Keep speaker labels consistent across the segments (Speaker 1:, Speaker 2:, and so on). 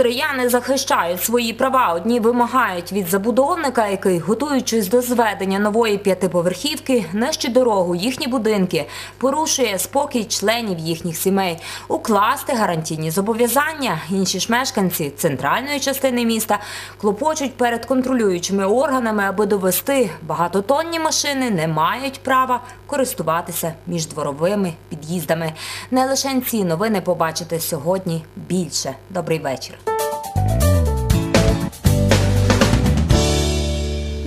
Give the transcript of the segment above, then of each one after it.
Speaker 1: Стрияни захищають свої права. Одні вимагають від забудовника, який, готуючись до зведення нової п'ятиповерхівки, нищить дорогу, їхні будинки, порушує спокій членів їхніх сімей, укласти гарантійні зобов'язання. Інші ж мешканці центральної частини міста клопочуть перед контролюючими органами, аби довести багатотонні машини не мають права користуватися міждворовими під'їздами. Не лише ці новини побачите сьогодні більше. Добрий вечір.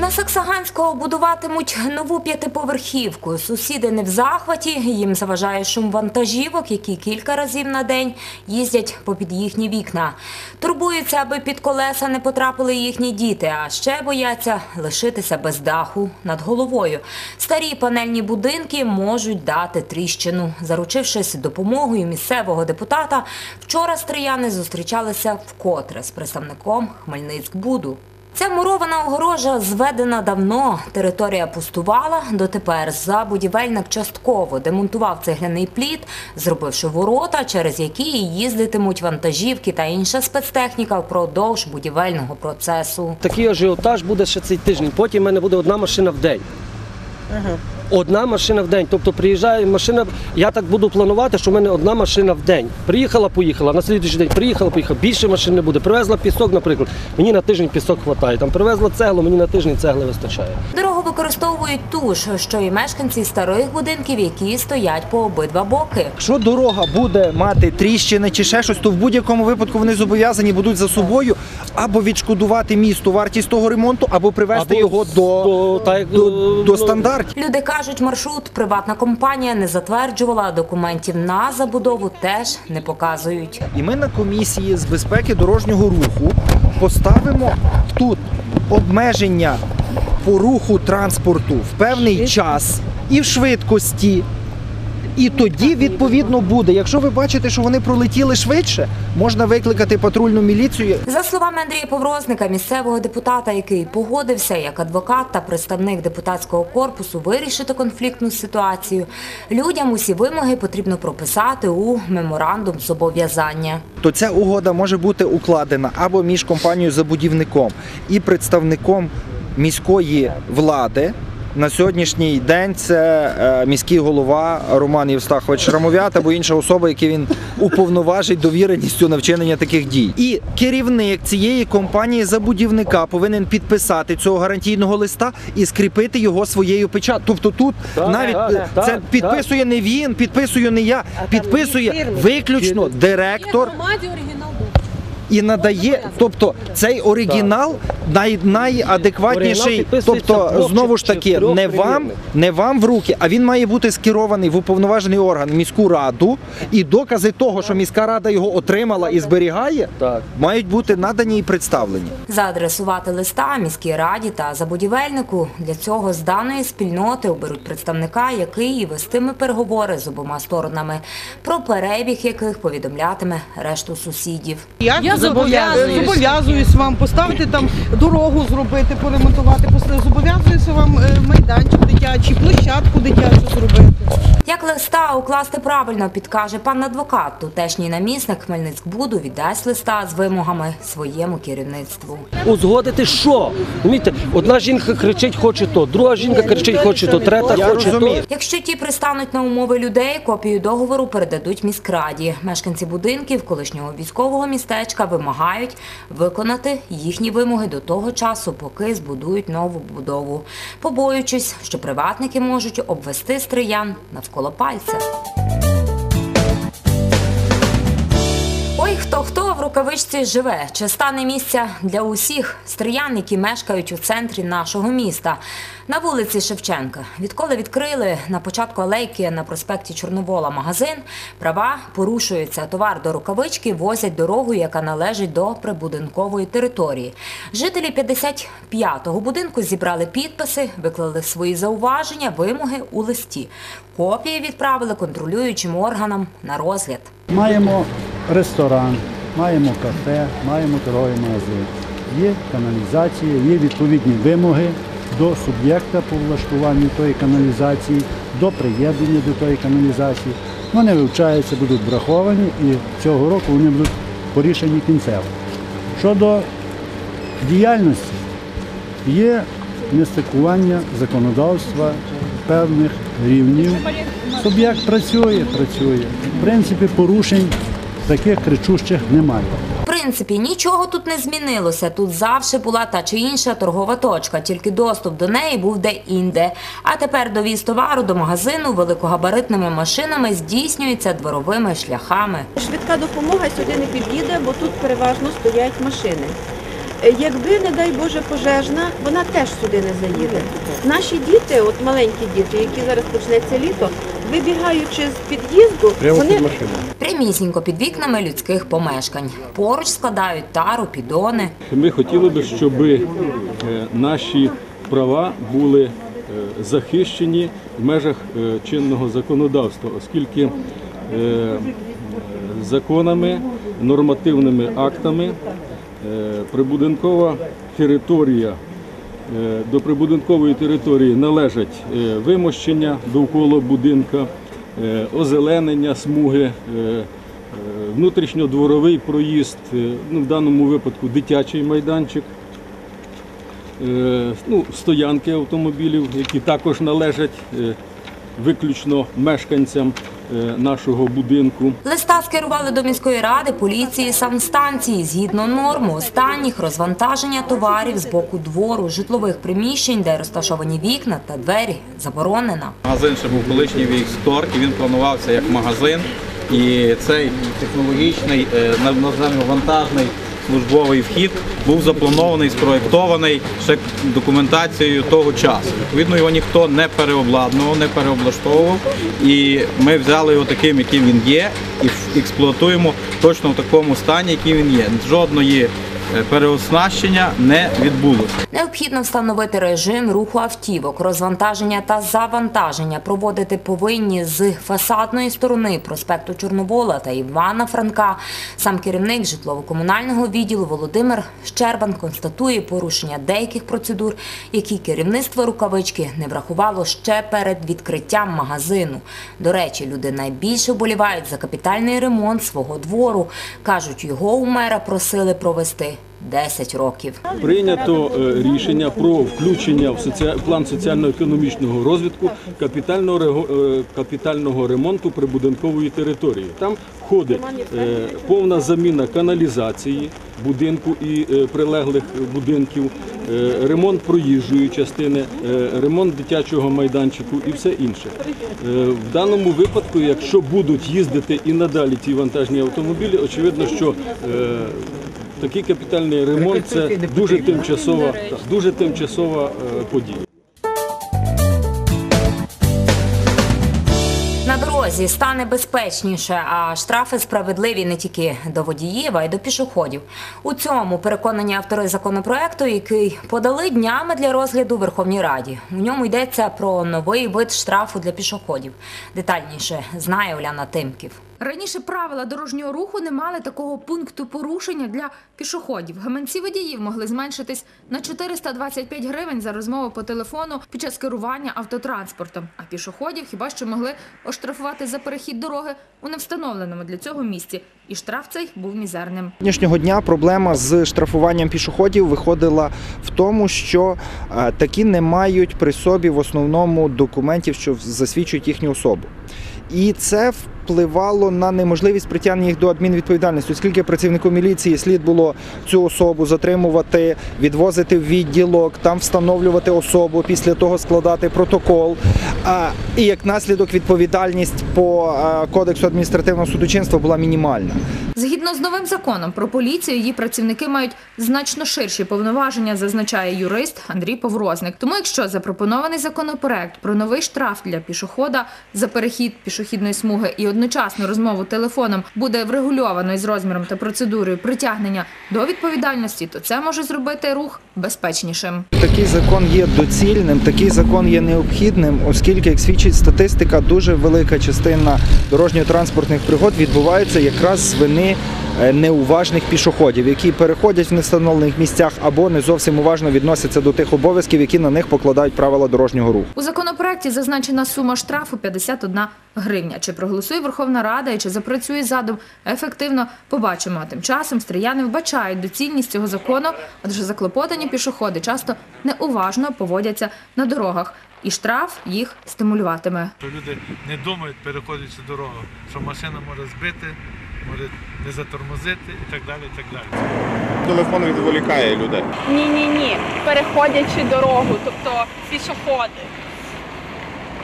Speaker 1: На Саксаганського будуватимуть нову п'ятиповерхівку. Сусіди не в захваті. Їм заважає шум вантажівок, які кілька разів на день їздять попід їхні вікна. Турбуються, аби під колеса не потрапили їхні діти, а ще бояться лишитися без даху над головою. Старі панельні будинки можуть дати тріщину. Заручившись допомогою місцевого депутата, вчора стрияни зустрічалися вкотре з представником Хмельницькбуду. Ця мурована огорожа зведена давно. Територія пустувала. Дотепер забудівельник частково демонтував цегляний пліт, зробивши ворота, через які їздитимуть вантажівки та інша спецтехніка впродовж будівельного процесу.
Speaker 2: Такий ажіотаж буде ще цей тиждень. Потім в мене буде одна машина в день. Одна машина в день. Тобто приїжджає машина. Я так буду планувати, що в мене одна машина в день. Приїхала, поїхала. На слідуючий день приїхала, поїхала. Більше машин не буде. Привезла пісок, наприклад. Мені на тиждень пісок вистачає. Там привезла цеглу, мені на тиждень цегли вистачає.
Speaker 1: Дорогу використовують ту ж, що і мешканці старих будинків, які стоять по обидва боки.
Speaker 3: Якщо дорога буде мати тріщини чи ще щось, то в будь-якому випадку вони зобов'язані будуть за собою або відшкодувати місту вартість того ремонту, або привести
Speaker 2: Або
Speaker 3: його до,
Speaker 2: до- як,
Speaker 3: до, до стандартів.
Speaker 1: Люди кажуть, маршрут приватна компанія не затверджувала, а документів на забудову теж не показують.
Speaker 3: І ми на комісії з безпеки дорожнього руху поставимо тут обмеження по руху транспорту в певний час і в швидкості. І тоді відповідно буде. Якщо ви бачите, що вони пролетіли швидше, можна викликати патрульну міліцію.
Speaker 1: За словами Андрія Поврозника, місцевого депутата, який погодився як адвокат та представник депутатського корпусу вирішити конфліктну ситуацію, людям усі вимоги потрібно прописати у меморандум зобов'язання.
Speaker 3: то ця угода може бути укладена або між компанією забудівником і представником міської влади. На сьогоднішній день це е, міський голова Роман Євстахович Шрамовят або інша особа, яку він уповноважить довіреністю на вчинення таких дій. І керівник цієї компанії забудівника повинен підписати цього гарантійного листа і скріпити його своєю печаткою. Тобто тут
Speaker 2: Так,
Speaker 3: навіть
Speaker 2: так, так,
Speaker 3: це
Speaker 2: так.
Speaker 3: підписує не він, підписую не я, підписує виключно директор
Speaker 4: громаді оригінал був.
Speaker 3: І надає, тобто цей оригінал най, найадекватніший. Тобто, знову ж таки, не вам, не вам в руки, а він має бути скерований в уповноважений орган міську раду. І докази того, що міська рада його отримала і зберігає, мають бути надані і представлені.
Speaker 1: Заадресувати листа міській раді та забудівельнику. Для цього з даної спільноти оберуть представника, який і вестиме переговори з обома сторонами, про перебіг яких повідомлятиме решту сусідів.
Speaker 4: Я,
Speaker 5: Я
Speaker 4: зобов'язуюсь.
Speaker 5: зобов'язуюсь вам поставити там дорогу зробити, поремонтувати, зобов'язуюся вам е, майданчик дитячий, площадку дитячу зробити.
Speaker 1: Як листа укласти правильно, підкаже пан адвокат. Тутешній намісник Хмельницькбуду віддасть листа з вимогами своєму керівництву.
Speaker 2: Узгодити що? Розумієте, одна жінка кричить, хоче то, друга жінка кричить, хоче то, трета
Speaker 3: Я
Speaker 2: хоче то.
Speaker 1: Якщо ті пристануть на умови людей, копію договору передадуть міськраді. Мешканці будинків колишнього військового містечка вимагають виконати їхні вимоги до того часу, поки збудують нову будову, побоюючись, що приватники можуть обвести стриян навколо пальця. Ой, хто хто рукавичці живе, чи стане місця для усіх стриян, які мешкають у центрі нашого міста. На вулиці Шевченка. Відколи відкрили на початку алейки на проспекті Чорновола магазин, права порушуються. Товар до рукавички возять дорогу, яка належить до прибудинкової території. Жителі 55-го будинку зібрали підписи, виклали свої зауваження, вимоги у листі. Копії відправили контролюючим органам на розгляд.
Speaker 6: Маємо ресторан, маємо кафе, маємо торговий магазин. Є каналізація, є відповідні вимоги до суб'єкта по влаштуванню тої каналізації, до приєднання до тої каналізації. Вони вивчаються, будуть враховані і цього року вони будуть порішені кінцево. Щодо діяльності, є нестикування законодавства певних рівнів. Суб'єкт працює, працює. В принципі, порушень таких кричущих немає.
Speaker 1: В принципі, нічого тут не змінилося. Тут завжди була та чи інша торгова точка, тільки доступ до неї був де-інде. А тепер довіз товару до магазину великогабаритними машинами здійснюється дворовими шляхами.
Speaker 4: Швидка допомога сюди не під'їде, бо тут переважно стоять машини. Якби, не дай Боже, пожежна, вона теж сюди не заїде. Наші діти, от маленькі діти, які зараз почнеться літо, вибігаючи з під'їзду, вони
Speaker 1: Прямісінько під вікнами людських помешкань. Поруч складають тару, підони.
Speaker 7: Ми хотіли би, щоб е, наші права були е, захищені в межах е, чинного законодавства, оскільки законами, нормативними актами прибудинкова територія. е, До прибудинкової території належать е, вимощення довкола будинка, е, озеленення смуги, е, е, внутрішньодворовий проїзд, е, ну, в даному випадку дитячий майданчик, е, ну, стоянки автомобілів, які також належать е, виключно мешканцям е, нашого будинку.
Speaker 1: Листа скерували до міської ради, поліції, санстанції. Згідно норм, останніх розвантаження товарів з боку двору, житлових приміщень, де розташовані вікна та двері, заборонено.
Speaker 8: Магазин ще був колишній Вікстор, і він планувався як магазин. І цей технологічний е, наземно-вантажний службовий вхід був запланований, спроєктований ще документацією того часу. Відповідно, його ніхто не переобладнував, не переоблаштовував. І ми взяли його таким, яким він є, і експлуатуємо точно в такому стані, який він є. Жодної переоснащення не відбулося.
Speaker 1: Необхідно встановити режим руху автівок, розвантаження та завантаження проводити повинні з фасадної сторони проспекту Чорновола та Івана Франка. Сам керівник житлово-комунального відділу Володимир Щербан констатує порушення деяких процедур, які керівництво рукавички не врахувало ще перед відкриттям магазину. До речі, люди найбільше вболівають за капітальний ремонт свого двору. кажуть, його у мера просили провести 10 років.
Speaker 7: Прийнято е, рішення про включення в план соціально-економічного розвитку капітального е, капітального ремонту прибудинкової території. Там входить е, повна заміна каналізації будинку і прилеглих будинків, ремонт проїжджої частини, ремонт дитячого майданчику і все інше. В даному випадку, якщо будуть їздити і надалі ці вантажні автомобілі, очевидно, що Такий капітальний ремонт це дуже тимчасова, дуже тимчасова подія.
Speaker 1: На дорозі стане безпечніше, а штрафи справедливі не тільки до водіїв, а й до пішоходів. У цьому переконані автори законопроекту, який подали днями для розгляду Верховній Раді. У ньому йдеться про новий вид штрафу для пішоходів. Детальніше знає Оляна Тимків.
Speaker 9: Раніше правила дорожнього руху не мали такого пункту порушення для пішоходів. Гаманці водіїв могли зменшитись на 425 гривень за розмову по телефону під час керування автотранспортом. А пішоходів хіба що могли оштрафувати за перехід дороги у невстановленому для цього місці. І штраф цей був мізерним.
Speaker 3: Сьогоднішнього дня проблема з штрафуванням пішоходів виходила в тому, що е, такі не мають при собі в основному документів, що засвідчують їхню особу. І це впливало на неможливість притягнення їх до адмінвідповідальності, оскільки працівнику міліції слід було цю особу затримувати, відвозити в відділок, там встановлювати особу, після того складати протокол. І як наслідок відповідальність по кодексу адміністративного судочинства була мінімальна.
Speaker 9: Згідно з новим законом про поліцію, її працівники мають значно ширші повноваження, зазначає юрист Андрій Поврозник. Тому, якщо запропонований законопроект про новий штраф для пішохода за перехід пішохідної смуги і одночасну розмову телефоном буде врегульовано із розміром та процедурою притягнення до відповідальності, то це може зробити рух безпечнішим.
Speaker 3: Такий закон є доцільним, такий закон є необхідним, оскільки, як свідчить статистика, дуже велика частина дорожньо-транспортних пригод відбувається якраз з вини е, неуважних пішоходів, які переходять в невстановлених місцях або не зовсім уважно відносяться до тих обов'язків, які на них покладають правила дорожнього руху.
Speaker 9: У законопроекті зазначена сума штрафу 51 гривня. Чи проголосує Верховна Рада і чи запрацює задум ефективно, побачимо. Тим часом стріяни вбачають доцільність цього закону, адже заклопотані пішоходи часто неуважно поводяться на дорогах, і штраф їх стимулюватиме.
Speaker 10: Люди не думають, переходячи дорогу, що машина може збити, може не затормозити і так далі. і так далі.
Speaker 11: Телефон відволікає людей.
Speaker 12: Ні, ні, ні. Переходячи дорогу, тобто пішоходи.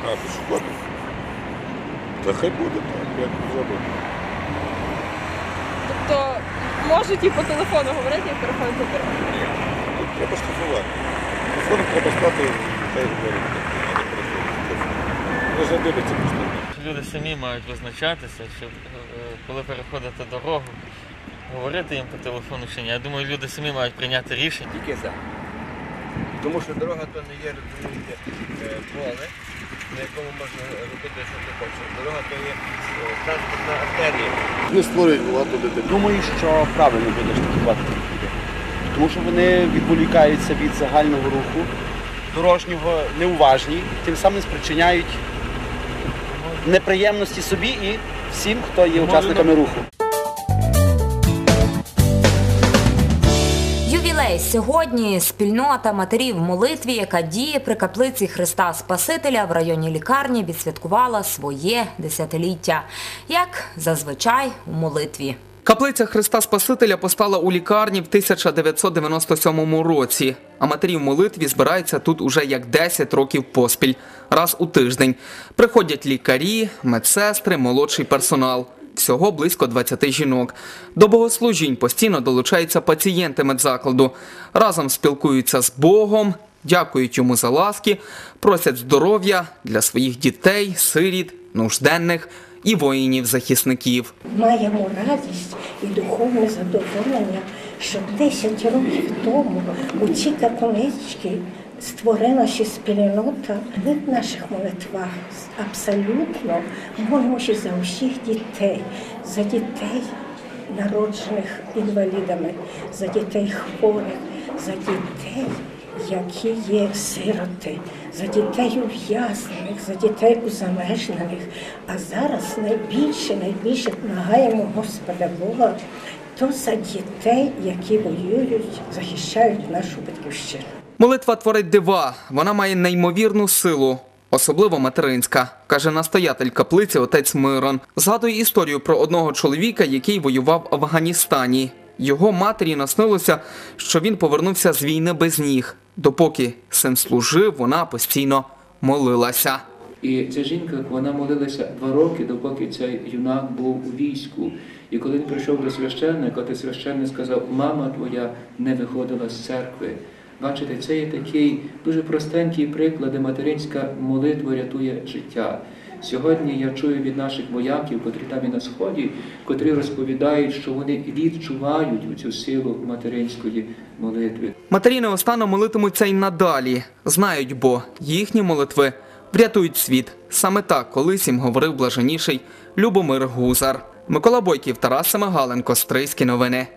Speaker 11: А, пішоходи. Та хай буде так, як зробити.
Speaker 12: Тобто можуть і по телефону говорити і переходити дорогу.
Speaker 11: Ні, тут треба штрафувати. Телефон треба стати, хай говорить. Не задивиться просто.
Speaker 13: Люди самі мають визначатися, щоб е, коли переходити дорогу, говорити їм по телефону чи ні. Я думаю, люди самі мають прийняти рішення.
Speaker 14: Тільки за. Тому що дорога то не є, розумієте, е, поле, на якому можна робити, що ти хочеш. Дорога то є е, транспортна артерія.
Speaker 11: Не створюють багато дітей.
Speaker 15: Думаю, що правильно буде штрафувати таких людей. Тому що вони відволікаються від загального руху, дорожнього неуважні, тим самим спричиняють неприємності собі і всім, хто є учасниками руху.
Speaker 1: Ювілей сьогодні спільнота матерів в молитві, яка діє при каплиці Христа Спасителя в районі лікарні, відсвяткувала своє десятиліття, як зазвичай у молитві.
Speaker 16: Каплиця Христа Спасителя постала у лікарні в 1997 році. А матері в молитві збираються тут уже як 10 років поспіль, раз у тиждень. Приходять лікарі, медсестри, молодший персонал. Всього близько 20 жінок. До богослужінь постійно долучаються пацієнти медзакладу. Разом спілкуються з Богом, дякують йому за ласки, просять здоров'я для своїх дітей, сиріт, нужденних і воїнів-захисників.
Speaker 17: Маємо радість і духовне задоволення, що 10 років тому у цій капличці створилася спільнота. В наших молитвах абсолютно молимося за усіх дітей, за дітей, народжених інвалідами, за дітей хворих, за дітей, які є сироти, за дітей ув'язнених, за дітей узалежнених. А зараз найбільше, найбільше благаємо Господа Бога, то за дітей, які воюють, захищають нашу батьківщину.
Speaker 16: Молитва творить дива, вона має неймовірну силу, особливо материнська, каже настоятель каплиці отець Мирон. Згадує історію про одного чоловіка, який воював в Афганістані. Його матері наснилося, що він повернувся з війни без ніг. Допоки син служив, вона постійно молилася.
Speaker 18: І ця жінка вона молилася два роки, допоки цей юнак був у війську. І коли він прийшов до священника, то священник сказав: Мама твоя не виходила з церкви. Бачите, це є такий дуже простенький приклад, де материнська молитва рятує життя. Сьогодні я чую від наших вояків, котрі там і на сході, котрі розповідають, що вони відчувають цю силу материнської молитви.
Speaker 16: Матері неостанно молитимуться й надалі. Знають, бо їхні молитви врятують світ. Саме так колись їм говорив блаженніший Любомир Гузар. Микола Бойків, Тарас Семигаленко, Стрийські новини.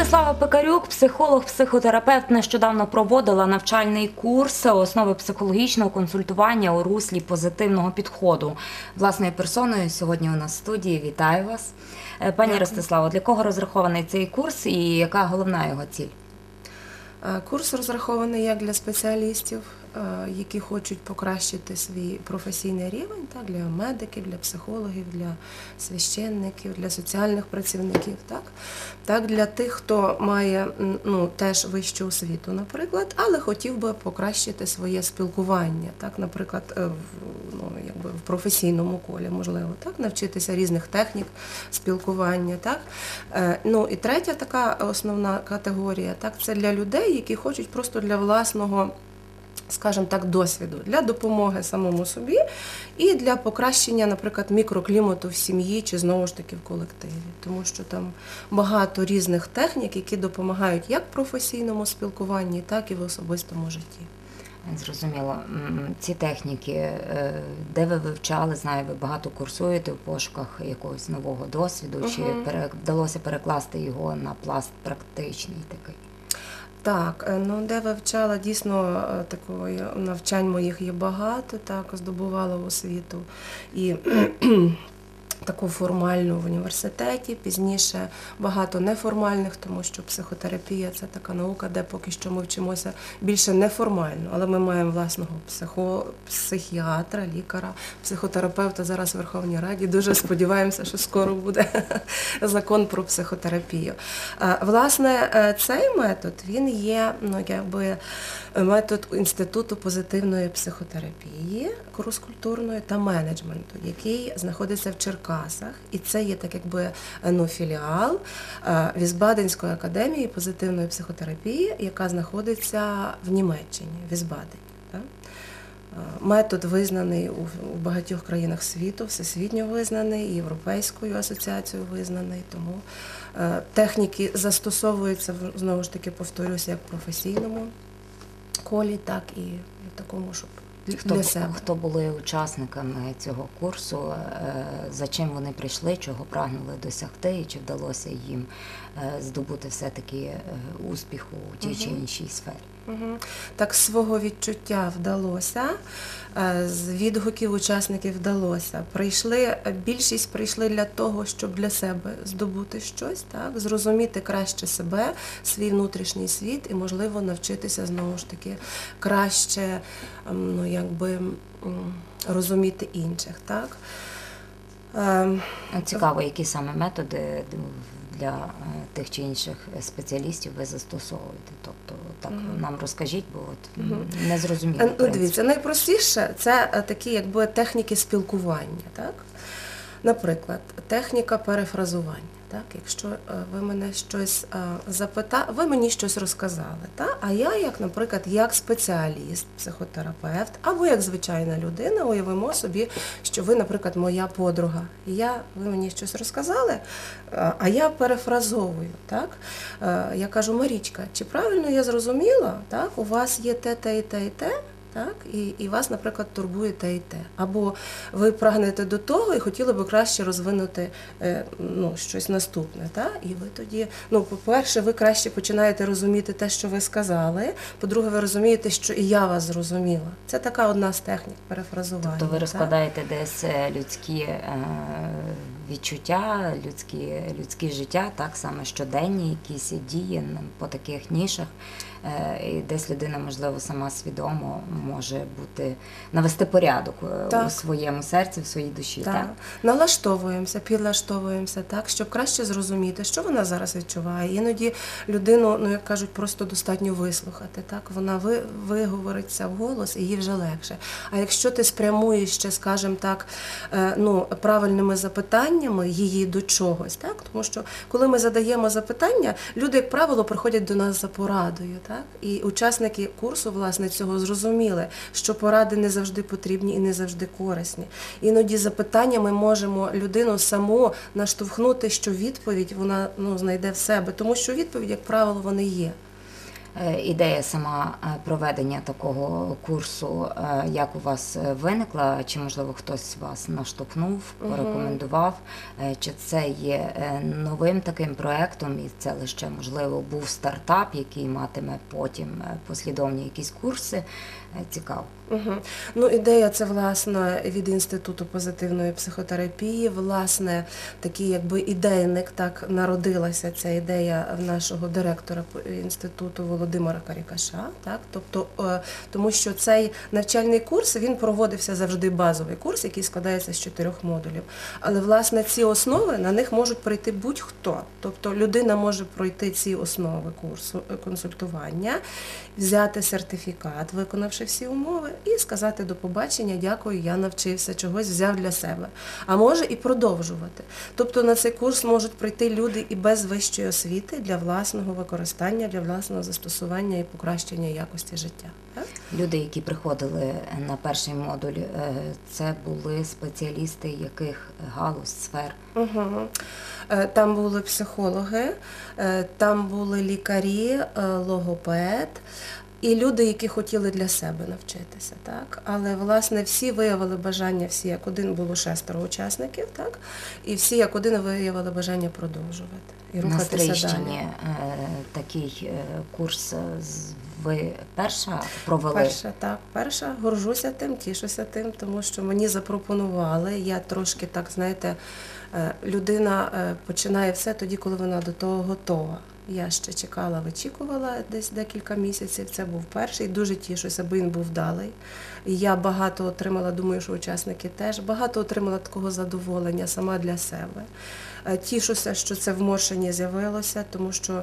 Speaker 1: Ростислава Пекарюк, психолог, психотерапевт, нещодавно проводила навчальний курс основи психологічного консультування у руслі позитивного підходу. Власною персоною сьогодні у нас в студії. Вітаю вас. пані Пані Ростиславо, для кого розрахований цей курс і яка головна його ціль?
Speaker 19: Е, Курс розрахований як для спеціалістів, е, які хочуть покращити свій професійний рівень, так, для медиків, для психологів, для священників, для соціальних працівників, так, так для тих, хто має ну, теж вищу освіту, наприклад, але хотів би покращити своє спілкування, так, наприклад, е, в, ну, якби в професійному колі, можливо, так, навчитися різних технік спілкування. Так. Е, Ну і третя така основна категорія, так, це для людей, які хочуть просто для власного скажімо так, досвіду для допомоги самому собі і для покращення, наприклад, мікроклімату в сім'ї чи знову ж таки в колективі, тому що там багато різних технік, які допомагають як в професійному спілкуванні, так і в особистому житті.
Speaker 1: Зрозуміло. Ці техніки, е, де ви вивчали, знаю, ви багато курсуєте в пошуках якогось нового досвіду, чи
Speaker 19: Мгм.
Speaker 1: пере- вдалося перекласти його на пласт практичний такий?
Speaker 19: Так, е, ну де вивчала дійсно е, такої навчань моїх є багато, так, здобувала освіту. І таку формальну в університеті, пізніше багато неформальних, тому що психотерапія це така наука, де поки що ми вчимося більше неформально, але ми маємо власного психо, психіатра, лікаря, психотерапевта зараз в Верховній Раді. Дуже сподіваємося, що скоро буде закон про психотерапію. Е, Власне, е, цей метод він є ну, якби метод інституту позитивної психотерапії, курс культурної та менеджменту, який знаходиться в Черкасах, і це є так якби е, ну, філіал е, Візбаденської академії позитивної психотерапії, яка знаходиться в Німеччині, Візбадені. Е, Метод визнаний у багатьох країнах світу, всесвітньо визнаний, Європейською асоціацією визнаний. Тому техніки застосовуються знову ж таки, повторюся, як в професійному колі, так і в такому, щоб
Speaker 1: Хто,
Speaker 19: для себе.
Speaker 1: хто були учасниками цього курсу, е, за чим вони прийшли, чого прагнули досягти, і чи вдалося їм е, здобути все-таки е, успіху у тій чи іншій сфері?
Speaker 19: Так свого відчуття вдалося, е, з відгуків учасників вдалося. Прийшли, більшість прийшли для того, щоб для себе здобути щось, так, зрозуміти краще себе, свій внутрішній світ і, можливо, навчитися знову ж таки краще ем, ну, якби, розуміти інших. Так. Ем,
Speaker 1: Цікаво, які саме методи для е, тих чи інших спеціалістів ви застосовуєте. Тобто, так
Speaker 19: Мгм.
Speaker 1: нам розкажіть, бо от м, не зрозуміло.
Speaker 19: Е, Ну, дивіться, найпростіше це е, такі якби техніки спілкування. Так? Наприклад, техніка перефразування. Так? Якщо е, ви мене щось запитали, ви мені щось розказали. Так? А я, як, наприклад, як спеціаліст, психотерапевт, або як звичайна людина, уявимо собі, що ви, наприклад, моя подруга. Я, ви мені щось розказали, е, а я перефразовую. Так? Е, Я кажу, Марічка, чи правильно я зрозуміла, так? у вас є те, те і те і те, так? І, і вас, наприклад, турбує те і те. Або ви прагнете до того і хотіли би краще розвинути е, ну, щось наступне. Так? І ви тоді, ну, по-перше, ви краще починаєте розуміти те, що ви сказали. По-друге, ви розумієте, що і я вас зрозуміла. Це така одна з технік перефразування.
Speaker 1: Тобто ви
Speaker 19: так?
Speaker 1: розкладаєте десь е, людські е, відчуття, людські, людське життя, так саме щоденні якісь дії по таких нішах. Е, І десь людина, можливо, сама свідомо може бути навести порядок е, у своєму серці, в своїй душі.
Speaker 19: Так.
Speaker 1: Так?
Speaker 19: Налаштовуємося, підлаштовуємося так, щоб краще зрозуміти, що вона зараз відчуває. Іноді людину, ну як кажуть, просто достатньо вислухати. Так, вона ви, виговориться в голос і їй вже легше. А якщо ти спрямуєш ще, скажімо так, е, ну правильними запитаннями її до чогось, так тому що коли ми задаємо запитання, люди, як правило, приходять до нас за порадою. Так? І учасники курсу власне цього зрозуміли, що поради не завжди потрібні і не завжди корисні. Іноді запитання ми можемо людину саму наштовхнути, що відповідь вона ну, знайде в себе, тому що відповідь, як правило, вони є.
Speaker 1: Е, Ідея сама е, проведення такого курсу, е, як у вас виникла, чи можливо хтось вас наштовхнув, порекомендував, чи це є новим таким проектом, і це лише можливо був стартап, який матиме потім послідовні якісь курси. Цікаво.
Speaker 19: Угу. Ну, ідея це власне від інституту позитивної психотерапії. Власне, такий якби ідейник так народилася ця ідея в нашого директора інституту Володимира Карікаша. Так, тобто, е, тому що цей навчальний курс він проводився завжди базовий курс, який складається з чотирьох модулів. Але власне ці основи на них можуть пройти будь-хто. Тобто людина може пройти ці основи курсу е, консультування, взяти сертифікат, виконавши всі умови, і сказати до побачення, дякую, я навчився, чогось взяв для себе. А може і продовжувати. Тобто на цей курс можуть прийти люди і без вищої освіти для власного використання, для власного застосування і покращення якості життя. Так?
Speaker 1: Люди, які приходили на перший модуль, е, це були спеціалісти яких галузь, сфер.
Speaker 19: Угу. Там були психологи, е, там були лікарі, логопед, і люди, які хотіли для себе навчитися, так. Але власне всі виявили бажання, всі як один було шестеро учасників, так, і всі як один виявили бажання продовжувати і
Speaker 1: На
Speaker 19: рухатися
Speaker 1: Стрийщині
Speaker 19: далі.
Speaker 1: е, такий е, курс е, ви перша провели?
Speaker 19: Перша, так, перша. Горжуся тим, тішуся тим, тому що мені запропонували. Я трошки так, знаєте, людина починає все тоді, коли вона до того готова. Я ще чекала, вичікувала десь декілька місяців. Це був перший. Дуже тішуся, бо він був вдалий. Я багато отримала, думаю, що учасники теж багато отримала такого задоволення сама для себе. Е, Тішуся, що це в Моршині з'явилося, тому що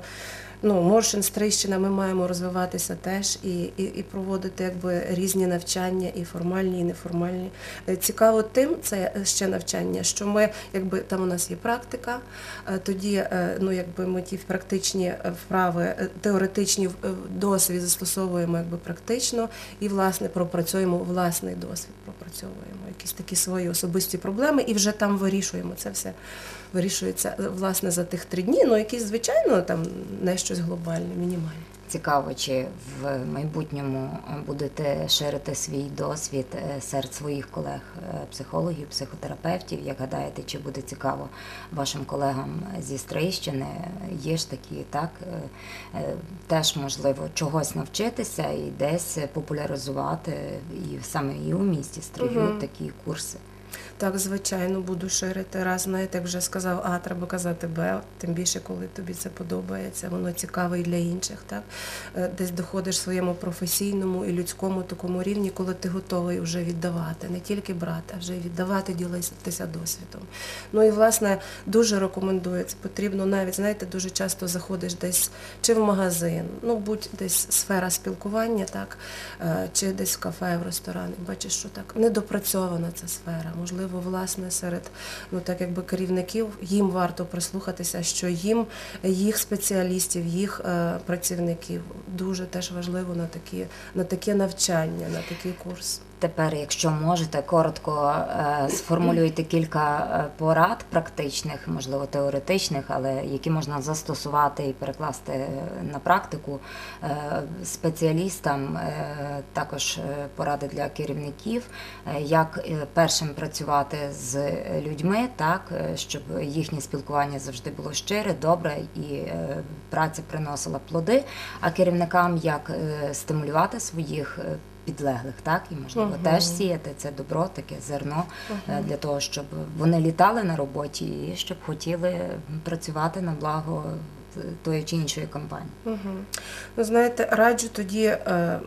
Speaker 19: ну, Моршин, Стрийщина, ми маємо розвиватися теж і, і, і проводити якби різні навчання, і формальні, і неформальні. Е, Цікаво тим, це ще навчання, що ми, якби там у нас є практика, е, тоді е, ну, якби ми ті практичні вправи, теоретичні досвід застосовуємо якби практично і власне пропрацюємо власний досвід, пропрацьовуємо якісь такі свої особисті проблеми і вже там вирішуємо це все. Вирішується власне за тих три дні. Ну якісь звичайно там не щось глобальне, мінімальне.
Speaker 1: Цікаво, чи в майбутньому будете ширити свій досвід е, серед своїх колег е, психологів, психотерапевтів. Як гадаєте, чи буде цікаво вашим колегам зі Стрийщини? Є ж такі, так е, теж можливо чогось навчитися і десь популяризувати і саме і у місті Стрию
Speaker 19: Мгм.
Speaker 1: такі курси.
Speaker 19: Так, звичайно, буду ширити. Раз, знаєте, як вже сказав А, треба казати Б, тим більше, коли тобі це подобається, воно цікаве і для інших. Так? Е, Десь доходиш своєму професійному і людському такому рівні, коли ти готовий вже віддавати, не тільки брати, а вже віддавати, ділитися досвідом. Ну і власне дуже рекомендую. Це потрібно навіть, знаєте, дуже часто заходиш десь чи в магазин, ну будь десь сфера спілкування, так, е, чи десь в кафе, в ресторан, і бачиш, що так недопрацьована ця сфера. Можливо, власне, серед ну так якби керівників їм варто прислухатися, що їм їх спеціалістів, їх е, працівників дуже теж важливо на такі на таке навчання, на такий курс.
Speaker 1: Тепер, якщо можете, коротко е, сформулюйте кілька е, порад практичних, можливо, теоретичних, але які можна застосувати і перекласти е, на практику спеціалістам, також поради для керівників, як першим працювати з людьми, так щоб їхнє спілкування завжди було щире, добре і праця приносила плоди. А керівникам як стимулювати своїх підлеглих, так і можливо
Speaker 19: угу.
Speaker 1: теж сіяти це добро, таке зерно
Speaker 19: угу.
Speaker 1: Для того, щоб вони літали на роботі і щоб хотіли працювати на благо тої чи іншої компанії.
Speaker 19: Угу. Ну, знаєте, раджу тоді е,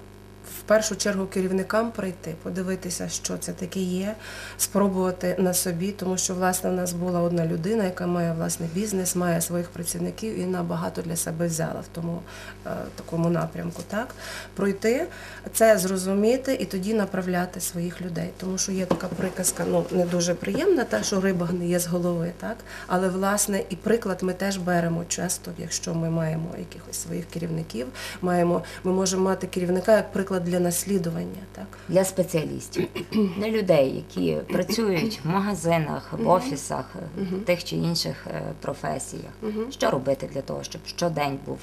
Speaker 19: першу чергу керівникам прийти, подивитися, що це таке є, спробувати на собі, тому що власне в нас була одна людина, яка має власний бізнес, має своїх працівників і вона багато для себе взяла в тому е, такому напрямку. Так? Пройти це зрозуміти і тоді направляти своїх людей. Тому що є така приказка, ну не дуже приємна, та що риба гниє з голови, так? Але власне і приклад ми теж беремо часто, якщо ми маємо якихось своїх керівників, маємо, ми можемо мати керівника як приклад для наслідування. Так?
Speaker 1: Для спеціалістів, для людей, які працюють в магазинах, в офісах, в тих чи інших е, професіях. Що робити для того, щоб щодень був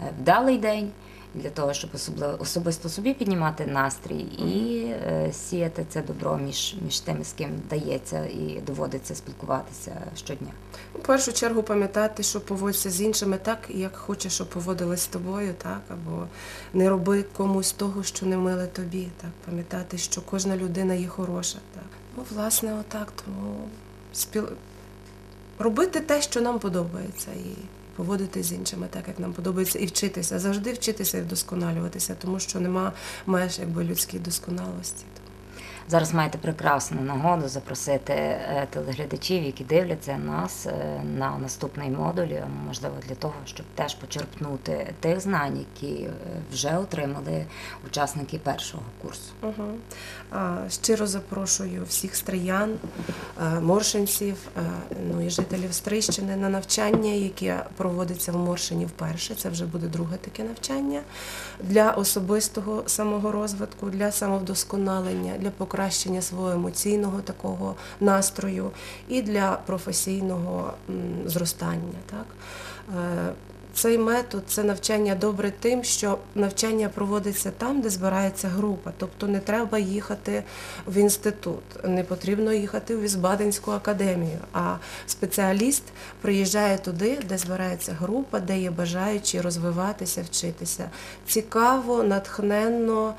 Speaker 1: е, вдалий день, для того, щоб особисто собі піднімати настрій і е, сіяти це добро між, між тими, з ким дається і доводиться спілкуватися щодня.
Speaker 19: У першу чергу пам'ятати, що поводься з іншими так, як хочеш, щоб поводились з тобою, так, або не роби комусь того, що не миле тобі. Так, пам'ятати, що кожна людина є хороша. Так. Ну, власне, отак, тому спіл... робити те, що нам подобається, і поводити з іншими так, як нам подобається, і вчитися, завжди вчитися і вдосконалюватися, тому що нема меж якби людській досконалості.
Speaker 1: Зараз маєте прекрасну нагоду запросити е, телеглядачів, які дивляться нас е, на наступний модуль, е, можливо, для того, щоб теж почерпнути тих знань, які вже отримали учасники першого курсу.
Speaker 19: Угу. Щиро запрошую всіх стриян, моршинців, ну і жителів Стрийщини на навчання, яке проводиться в Моршині вперше. Це вже буде друге таке навчання для особистого самого розвитку, для самовдосконалення, для покращення свого емоційного такого настрою і для професійного зростання. Так? Цей метод це навчання добре тим, що навчання проводиться там, де збирається група. Тобто не треба їхати в інститут, не потрібно їхати в Візбаденську академію. А спеціаліст приїжджає туди, де збирається група, де є бажаючі розвиватися, вчитися. Цікаво, натхненно,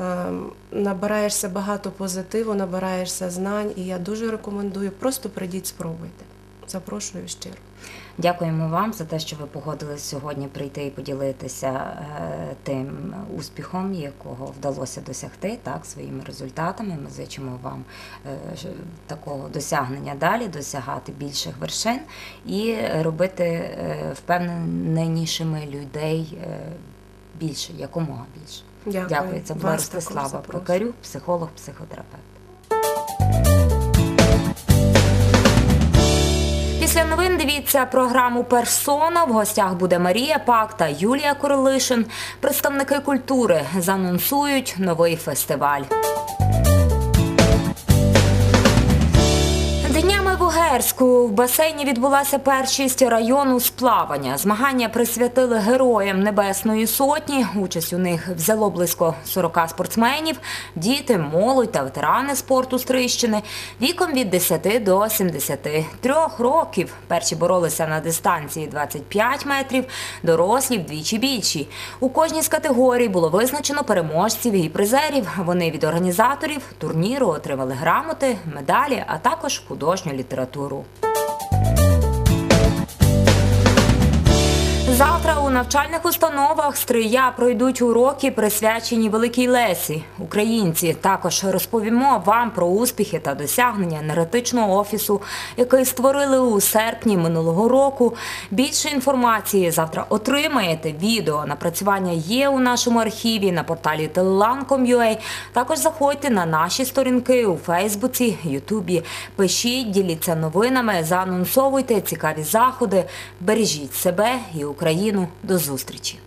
Speaker 19: ем, набираєшся багато позитиву, набираєшся знань, і я дуже рекомендую, просто прийдіть, спробуйте. Запрошую щиро.
Speaker 1: Дякуємо вам за те, що ви погодились сьогодні прийти і поділитися е, тим успіхом, якого вдалося досягти, так, своїми результатами. Ми зичимо вам е, такого досягнення далі, досягати більших вершин і робити е, впевненішими людей більше, якомога більше.
Speaker 19: Дякую.
Speaker 1: Дякую. Це була Ростислава. Прокарюк, психолог, психотерапевт. Після новин дивіться програму Персона. В гостях буде Марія Пак та Юлія Королишин. Представники культури занонсують новий фестиваль. Днями в басейні відбулася першість району з плавання. Змагання присвятили героям Небесної Сотні. Участь у них взяло близько 40 спортсменів, діти, молодь та ветерани спорту Стрищини віком від 10 до 73 років. Перші боролися на дистанції 25 метрів, дорослі вдвічі більші. У кожній з категорій було визначено переможців і призерів. Вони від організаторів турніру отримали грамоти, медалі, а також художню літературу. Guru. Завтра у навчальних установах Стрия пройдуть уроки, присвячені Великій Лесі. Українці також розповімо вам про успіхи та досягнення енергетичного офісу, який створили у серпні минулого року. Більше інформації завтра отримаєте. Відео напрацювання є у нашому архіві на порталі telelan.com.ua. Також заходьте на наші сторінки у Фейсбуці, Ютубі. Пишіть, діліться новинами, заанонсовуйте цікаві заходи. Бережіть себе і Україну. До зустрічі!